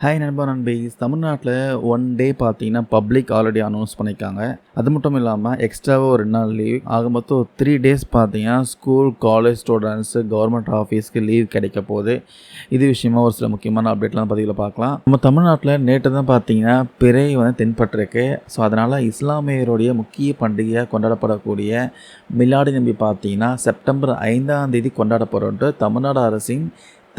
Hi நண்பா நண்பீஸ் தமிழ்நாட்டில் one day பார்த்தீங்கன்னா பப்ளிக் ஆல்ரெடி அனௌன்ஸ் பண்ணியிருக்காங்க அது மட்டும் இல்லாமல் எக்ஸ்ட்ராவாக ஒரு ரெண்டு நாள் லீவ் ஆக மொத்தம் த்ரீ டேஸ் பார்த்தீங்கன்னா ஸ்கூல் காலேஜ் ஸ்டூடெண்ட்ஸு கவர்மெண்ட் ஆஃபீஸ்க்கு லீவ் கிடைக்க போகுது. இது விஷயமா ஒரு சில முக்கியமான அப்டேட்லாம் பதிவில் பார்க்கலாம் நம்ம தமிழ்நாட்டில் நேற்று தான் பார்த்தீங்கன்னா பிறை வந்து தென்பட்டிருக்கு. ஸோ அதனால் இஸ்லாமியருடைய முக்கிய பண்டிகையாக கொண்டாடப்படக்கூடிய மிலாடி நம்பி பார்த்தீங்கன்னா செப்டம்பர் ஐந்தாம் தேதி கொண்டாடப்படுறோன்ட்டு தமிழ்நாடு அரசின்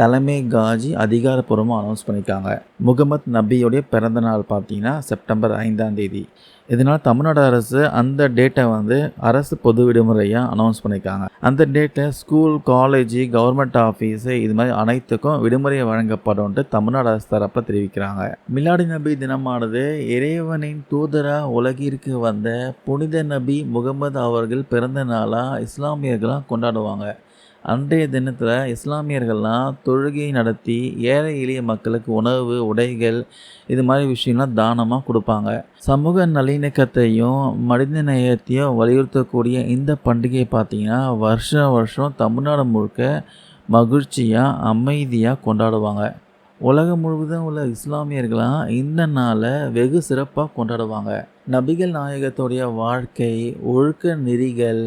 தலைமை காஜி அதிகாரப்பூர்வமாக அனௌன்ஸ் பண்ணியிருக்காங்க முகமத் நபியோடைய பிறந்த நாள் பார்த்தீங்கன்னா செப்டம்பர் ஐந்தாம் தேதி. இதனால் தமிழ்நாடு அரசு அந்த டேட்டை வந்து அரசு பொது விடுமுறையாக அனௌன்ஸ் பண்ணியிருக்காங்க அந்த டேட்டில் ஸ்கூல் காலேஜ் கவர்மெண்ட் ஆஃபீஸு இது மாதிரி அனைத்துக்கும் விடுமுறை வழங்கப்படும்ட்டு தமிழ்நாடு அரசு தரப்பில் தெரிவிக்கிறாங்க. மிலாடி நபி தினமானது இறைவனின் தூதராக உலகிற்கு வந்த புனித நபி முகமது அவர்கள் பிறந்த நாளாக இஸ்லாமியர்களாக கொண்டாடுவாங்க. அன்றைய தினத்தில் இஸ்லாமியர்கள்லாம் தொழுகை நடத்தி ஏழை எளிய மக்களுக்கு உணவு உடைகள் இது மாதிரி விஷயம்லாம் தானமாக கொடுப்பாங்க. சமூக நல்லிணக்கத்தையும் மனித நேயத்தையும் வலியுறுத்தக்கூடிய இந்த பண்டிகை பார்த்திங்கன்னா வருஷம் வருஷம் தமிழ்நாடு முழுக்க மகிழ்ச்சியாக அமைதியாக கொண்டாடுவாங்க. உலகம் முழுவதும் உள்ள இஸ்லாமியர்களாம் இந்த நாளை வெகு சிறப்பாக கொண்டாடுவாங்க. நபிகள் நாயகத்துடைய வாழ்க்கை ஒழுக்க நெறிகள்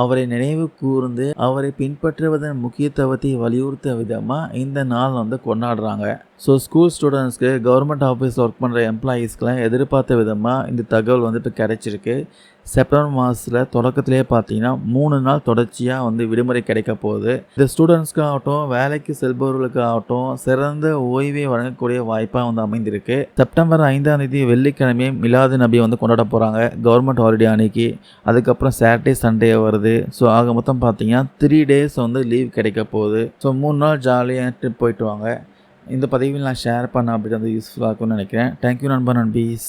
அவரை நினைவு கூர்ந்து அவரை பின்பற்றுவதன் முக்கியத்துவத்தை வலியுறுத்த விதமாக இந்த நாள் வந்து கொண்டாடுறாங்க. ஸோ ஸ்கூல் ஸ்டூடெண்ட்ஸ்க்கு கவர்மெண்ட் ஆஃபீஸ் ஒர்க் பண்ணுற எம்ப்ளாயீஸ்க்கெலாம் எதிர்பார்த்த விதமாக இந்த தகவல் வந்து இப்போ கிடைச்சிருக்கு. செப்டம்பர் மாதத்தில் தொடக்கத்திலே பார்த்தீங்கன்னா மூணு நாள் தொடர்ச்சியாக வந்து விடுமுறை கிடைக்க போகுது. இந்த ஸ்டூடெண்ட்ஸ்க்காகட்டும் வேலைக்கு செல்பவர்களுக்காகட்டும் சிறந்த ஓய்வை வழங்கக்கூடிய வாய்ப்பாக வந்து அமைந்திருக்கு. செப்டம்பர் ஐந்தாம் தேதி வெள்ளிக்கிழமை மிலாது நபி வந்து கொண்டாட போகிறாங்க கவர்மெண்ட் ஹாலிடே அன்னைக்கு. அதுக்கப்புறம் சாட்டர்டே சண்டே வருது. ஸோ ஆக மொத்தம் பார்த்தீங்கன்னா த்ரீ டேஸ் வந்து லீவ் கிடைக்க போகுது. ஸோ மூணு நாள் ஜாலியாக ட்ரிப் போயிட்டு வாங்க. இந்த பதிவில் நான் ஷேர் பண்ண அப்படி வந்து யூஸ்ஃபுல்லாக இருக்கும்னு நினைக்கிறேன். தேங்க்யூ நண்பர் நண்பீஸ்.